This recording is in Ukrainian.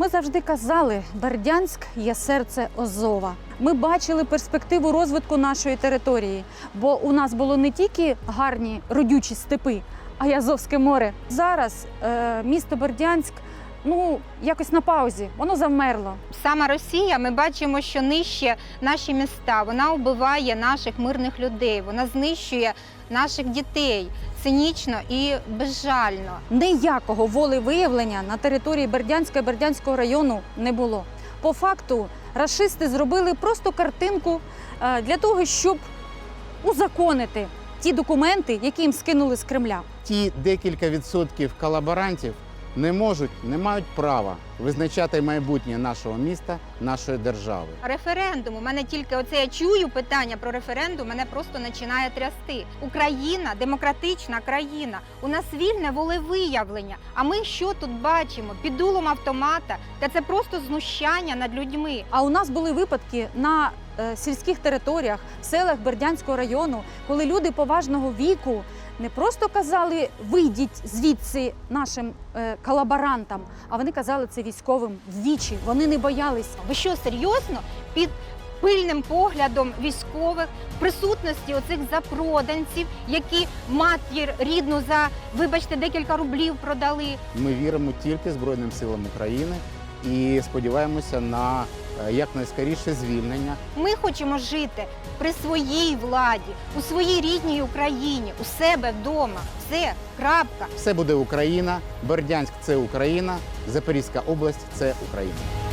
Ми завжди казали, Бердянськ є серце Озова. Ми бачили перспективу розвитку нашої території, бо у нас було не тільки гарні родючі степи, а й Азовське море. Зараз е, місто Бердянськ ну якось на паузі, воно завмерло. Сама Росія, ми бачимо, що нищить наші міста. Вона вбиває наших мирних людей, вона знищує наших дітей цинічно і безжально. Ніякого волевиявлення на території Бердянська і Бердянського району не було. По факту рашисти зробили просто картинку е, для того, щоб узаконити ті документи, які їм скинули з Кремля. Ті декілька відсотків колаборантів не можуть, не мають права визначати майбутнє нашого міста, нашої держави. Референдум. У мене тільки оце я чую питання про референдум, мене просто починає трясти. Україна демократична країна. У нас вільне волевиявлення. А ми що тут бачимо? Під дулом автомата. Та це просто знущання над людьми. А у нас були випадки на е, сільських територіях, в селах Бердянського району, коли люди поважного віку не просто казали вийдіть звідси нашим е, колаборантам, а вони казали це військовим в вічі. Вони не боялися. Ви що серйозно під пильним поглядом військових присутності оцих запроданців, які матір рідну за, вибачте, декілька рублів продали? Ми віримо тільки Збройним силам України і сподіваємося на е, якнайскоріше звільнення Ми хочемо жити при своїй владі, у своїй рідній Україні, у себе вдома. Все, крапка. Все буде Україна, Бердянськ це Україна, Запорізька область це Україна.